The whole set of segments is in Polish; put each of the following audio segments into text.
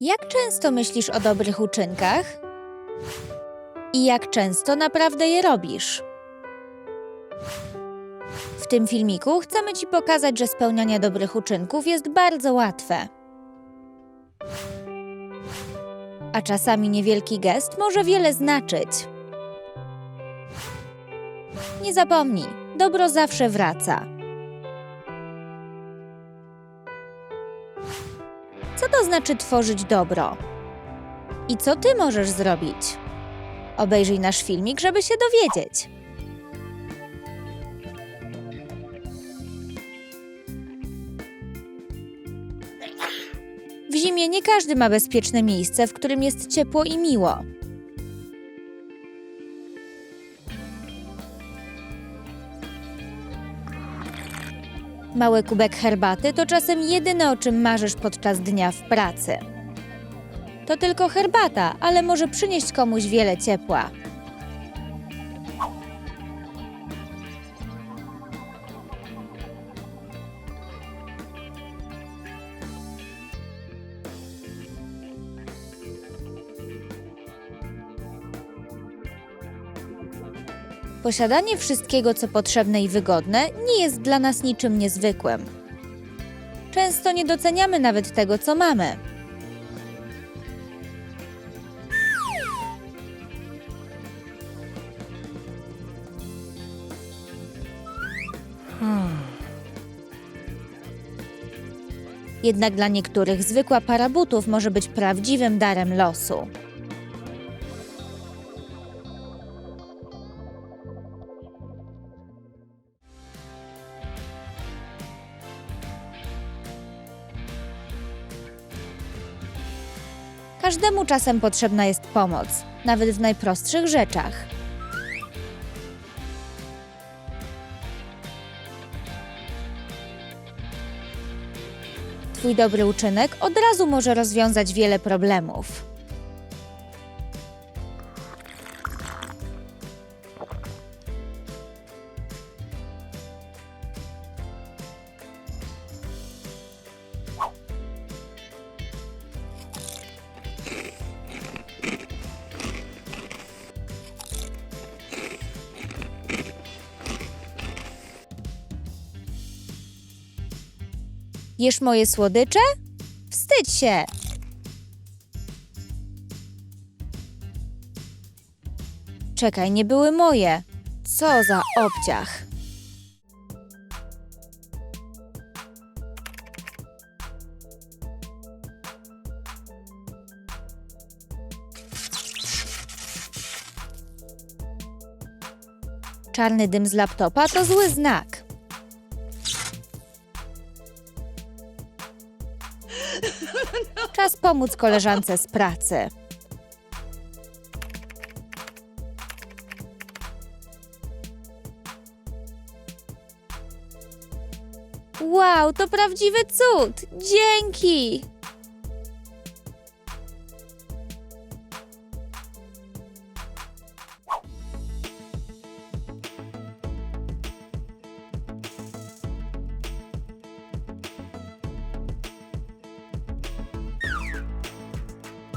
Jak często myślisz o dobrych uczynkach? I jak często naprawdę je robisz? W tym filmiku chcemy Ci pokazać, że spełnianie dobrych uczynków jest bardzo łatwe. A czasami niewielki gest może wiele znaczyć. Nie zapomnij, dobro zawsze wraca. Co to znaczy tworzyć dobro? I co ty możesz zrobić? Obejrzyj nasz filmik, żeby się dowiedzieć. W zimie nie każdy ma bezpieczne miejsce, w którym jest ciepło i miło. Mały kubek herbaty to czasem jedyne, o czym marzysz podczas dnia w pracy. To tylko herbata, ale może przynieść komuś wiele ciepła. Posiadanie wszystkiego, co potrzebne i wygodne, nie jest dla nas niczym niezwykłym. Często nie doceniamy nawet tego, co mamy. Jednak dla niektórych zwykła para butów może być prawdziwym darem losu. Każdemu czasem potrzebna jest pomoc, nawet w najprostszych rzeczach. Twój dobry uczynek od razu może rozwiązać wiele problemów. Jesz moje słodycze? Wstydź się! Czekaj, nie były moje. Co za obciach. Czarny dym z laptopa to zły znak. Pomóc koleżance z pracy. Wow, to prawdziwy cud! Dzięki!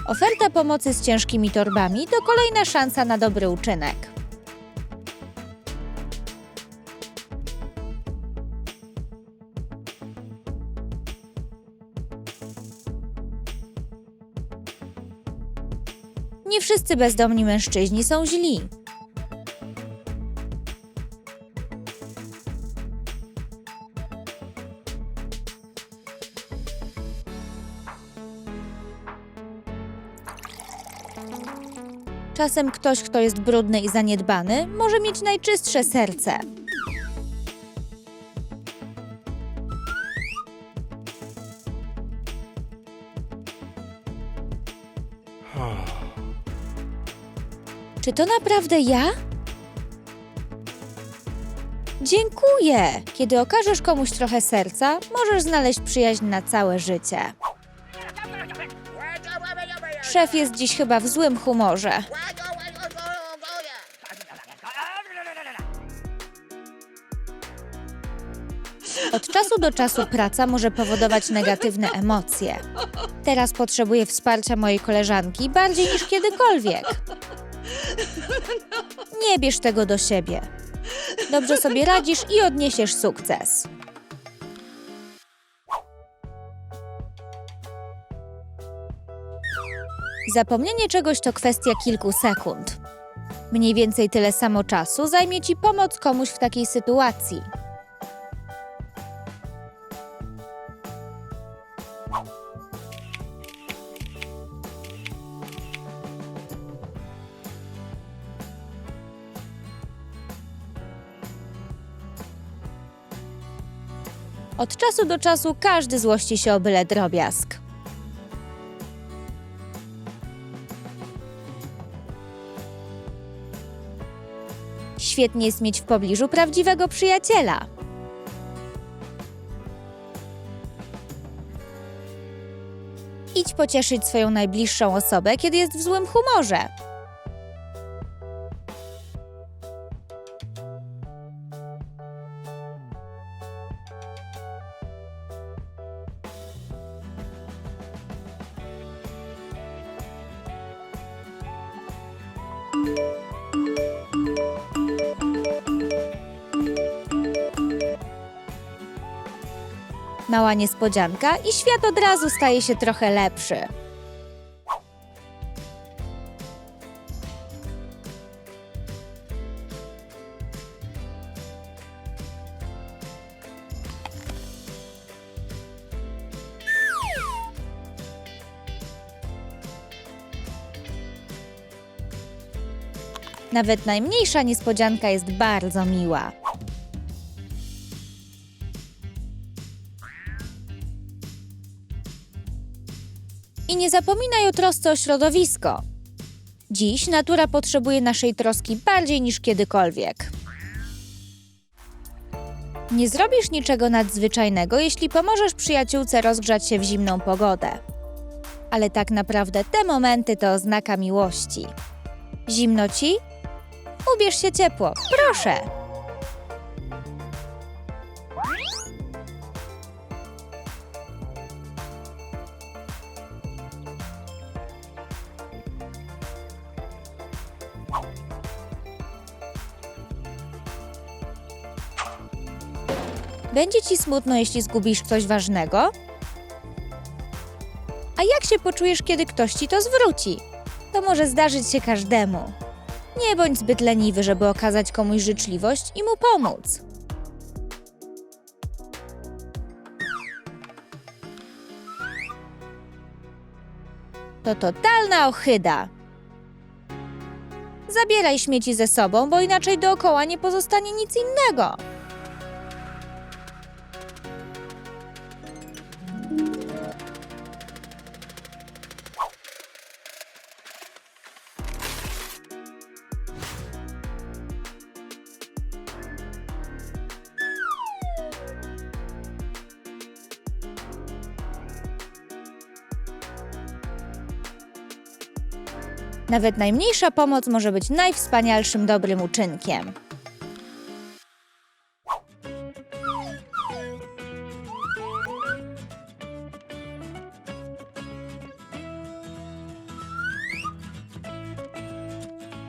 Oferta pomocy z ciężkimi torbami to kolejna szansa na dobry uczynek. Nie wszyscy bezdomni mężczyźni są źli. Czasem ktoś, kto jest brudny i zaniedbany, może mieć najczystsze serce. Czy to naprawdę ja? Dziękuję! Kiedy okażesz komuś trochę serca, możesz znaleźć przyjaźń na całe życie. Szef jest dziś chyba w złym humorze. Czasu do czasu praca może powodować negatywne emocje. Teraz potrzebuję wsparcia mojej koleżanki bardziej niż kiedykolwiek. Nie bierz tego do siebie. Dobrze sobie radzisz i odniesiesz sukces. Zapomnienie czegoś to kwestia kilku sekund. Mniej więcej tyle samo czasu zajmie ci pomoc komuś w takiej sytuacji. Od czasu do czasu każdy złości się o byle drobiazg. Świetnie jest mieć w pobliżu prawdziwego przyjaciela. Pocieszyć swoją najbliższą osobę, kiedy jest w złym humorze. Mała niespodzianka i świat od razu staje się trochę lepszy. Nawet najmniejsza niespodzianka jest bardzo miła. I nie zapominaj o trosce o środowisko. Dziś natura potrzebuje naszej troski bardziej niż kiedykolwiek. Nie zrobisz niczego nadzwyczajnego, jeśli pomożesz przyjaciółce rozgrzać się w zimną pogodę. Ale tak naprawdę te momenty to oznaka miłości. Zimno ci? Ubierz się ciepło, proszę! Będzie ci smutno, jeśli zgubisz coś ważnego? A jak się poczujesz, kiedy ktoś ci to zwróci? To może zdarzyć się każdemu. Nie bądź zbyt leniwy, żeby okazać komuś życzliwość i mu pomóc. To totalna ochyda. Zabieraj śmieci ze sobą, bo inaczej dookoła nie pozostanie nic innego. Nawet najmniejsza pomoc może być najwspanialszym dobrym uczynkiem.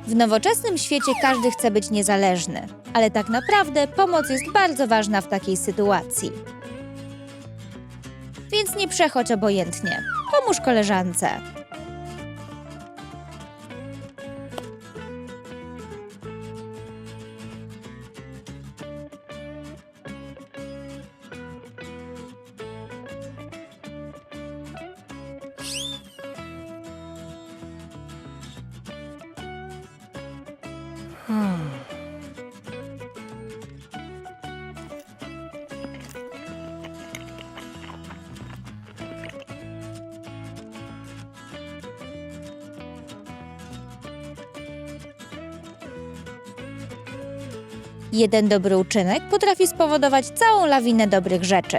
W nowoczesnym świecie każdy chce być niezależny, ale tak naprawdę pomoc jest bardzo ważna w takiej sytuacji. Więc nie przechodź obojętnie. Pomóż koleżance. Jeden dobry uczynek potrafi spowodować całą lawinę dobrych rzeczy.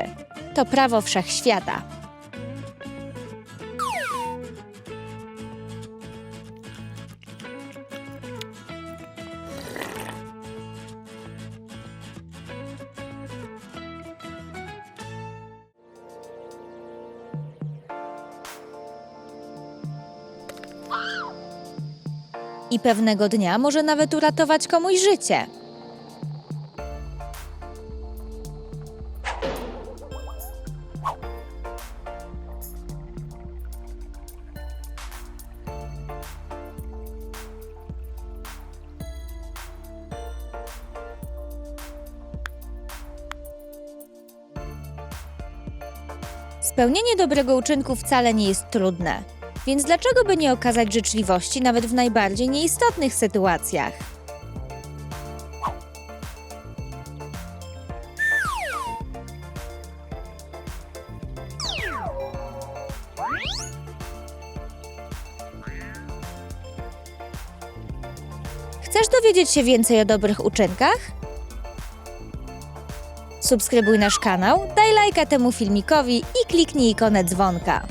To prawo wszechświata. I pewnego dnia może nawet uratować komuś życie. Spełnienie dobrego uczynku wcale nie jest trudne, więc dlaczego by nie okazać życzliwości nawet w najbardziej nieistotnych sytuacjach? Chcesz dowiedzieć się więcej o dobrych uczynkach? Subskrybuj nasz kanał, daj lajka temu filmikowi i kliknij ikonę dzwonka.